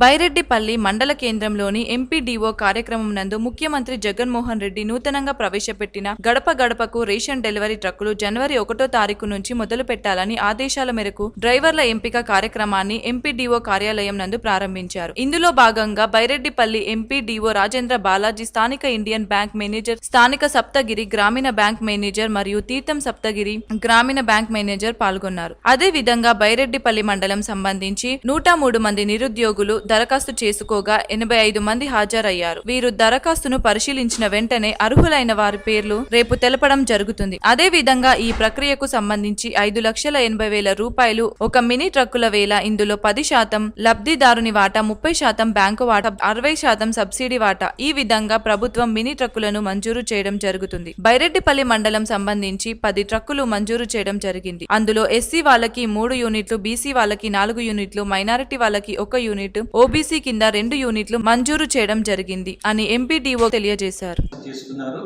బైరెడ్డిపల్లి మండల కేంద్రంలోని ఎంపీడీఓ కార్యక్రమం నందు ముఖ్యమంత్రి జగన్మోహన్ రెడ్డి నూతనంగా ప్రవేశపెట్టిన గడప గడపకు రేషన్ డెలివరీ ట్రక్కులు జనవరి ఒకటో తారీఖు నుంచి మొదలు పెట్టాలని ఆదేశాల మేరకు డ్రైవర్ల ఎంపిక కార్యక్రమాన్ని ఎంపీడీఓ కార్యాలయం నందు ప్రారంభించారు. ఇందులో భాగంగా బైరెడ్డిపల్లి ఎంపీడీఓ రాజేంద్ర బాలాజీ స్థానిక ఇండియన్ బ్యాంక్ మేనేజర్ స్థానిక సప్తగిరి గ్రామీణ బ్యాంక్ మేనేజర్ మరియు తీర్థం సప్తగిరి గ్రామీణ బ్యాంక్ మేనేజర్ పాల్గొన్నారు. అదే విధంగా బైరెడ్డిపల్లి మండలం సంబంధించి నూట మూడు మంది నిరుద్యోగులు దరఖాస్తు చేసుకోగా ఎనభై ఐదు మంది హాజరయ్యారు. వీరు దరఖాస్తును పరిశీలించిన వెంటనే అర్హులైన వారి పేర్లు రేపు తెలపడం జరుగుతుంది. అదే విధంగా ఈ ప్రక్రియకు సంబంధించి ఐదు లక్షల ఎనభై వేల రూపాయలు ఒక మినీ ట్రక్కుల వేల ఇందులో పది శాతం లబ్ధిదారుని వాటా ముప్పై శాతం బ్యాంకు వాటా అరవై శాతం సబ్సిడీ వాటా ఈ విధంగా ప్రభుత్వం మినీ ట్రక్కులను మంజూరు చేయడం జరుగుతుంది. బైరెడ్డిపల్లి మండలం సంబంధించి పది ట్రక్కులు మంజూరు చేయడం జరిగింది. అందులో ఎస్సీ వాళ్ళకి మూడు యూనిట్లు బీసీ వాళ్ళకి నాలుగు యూనిట్లు మైనారిటీ వాళ్ళకి ఒక యూనిట్ ఓబీసీ కింద రెండు యూనిట్లు మంజూరు చేయడం జరిగింది అని ఎంపీడీఓ తెలియజేశారు. చేసుకున్నారు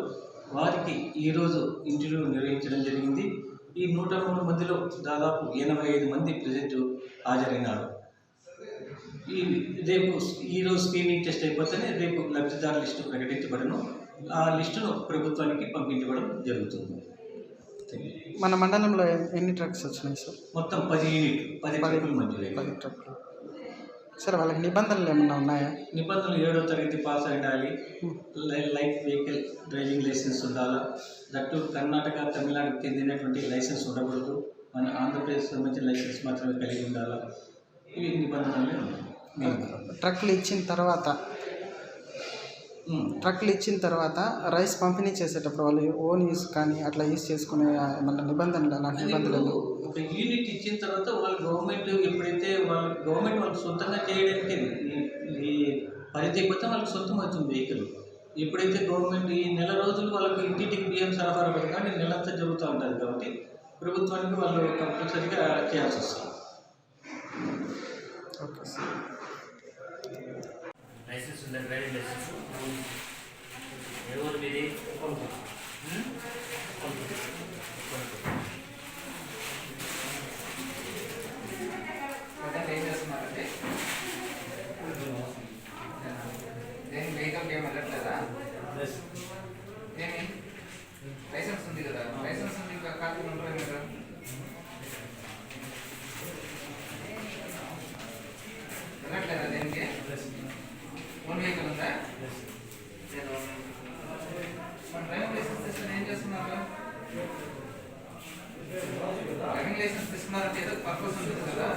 వారికి ఈరోజు ఇంటర్వ్యూ నిర్వహించడం జరిగింది. ఈ నూట మూడు మందిలో దాదాపు ఎనభై ఐదు మంది ప్రజెంట్ హాజరైనారు. ఈ రేపు ఈరోజు స్క్రీనింగ్ టెస్ట్ అయిపోతేనే రేపు లబ్ధిదారు లిస్టు ప్రకటించబడను. ఆ లిస్టును ప్రభుత్వానికి పంపించబడం జరుగుతుంది. మన మండలంలో ఎన్ని ట్రక్స్ వచ్చినాయి సార్? మొత్తం పది యూనిట్లు పది పది. మంజూరైనాయి. పది ట్రక్లు సార్ వాళ్ళకి నిబంధనలు ఏమన్నా ఉన్నాయా నిబంధనలు ఏడో తరగతి పాస్ అయి ఉండాలి లై- లైట్ వెహికల్ డ్రైవింగ్ లైసెన్స్ ఉండాలా దట్టు కర్ణాటక తమిళనాడుకు చెందినటువంటి లైసెన్స్ ఉండకూడదు మన ఆంధ్రప్రదేశ్ సంబంధించిన లైసెన్స్ మాత్రమే కలిగి ఉండాలా ఇవి నిబంధనలే. ట్రక్లు ఇచ్చిన తర్వాత. ట్రక్లు ఇచ్చిన తర్వాత రైస్ పంపిణీ చేసేటప్పుడు వాళ్ళు ఓన్ యూస్ కానీ అట్లా యూస్ చేసుకునే మన నిబంధనలు అలాంటి నిబంధనలు ఇప్పుడు ఒక యూనిట్ ఇచ్చిన తర్వాత వాళ్ళు గవర్నమెంట్ ఎప్పుడైతే వాళ్ళు గవర్నమెంట్ వాళ్ళు సొంతంగా చేయడానికి ఈ- పరిధి అయిపోతే వాళ్ళకి సొంతం అవుతుంది వెహికల్ ఎప్పుడైతే గవర్నమెంట్ ఈ నెల రోజులు వాళ్ళకి ఇంటింటికి బియ్యం సరఫరా పథకాన్ని నెలంతా జరుగుతూ ఉంటుంది కాబట్టి ప్రభుత్వానికి వాళ్ళు కంపల్సరీగా చేయాల్సి వస్తుంది. Okay sir. లైసెన్స్ ఉందా డ్రైవింగ్ లైసెన్స్ డ్రైవింగ్ లైసెన్స్ తీసుకున్నారంటే ఏదో పర్పస్ ఉంటుంది కదా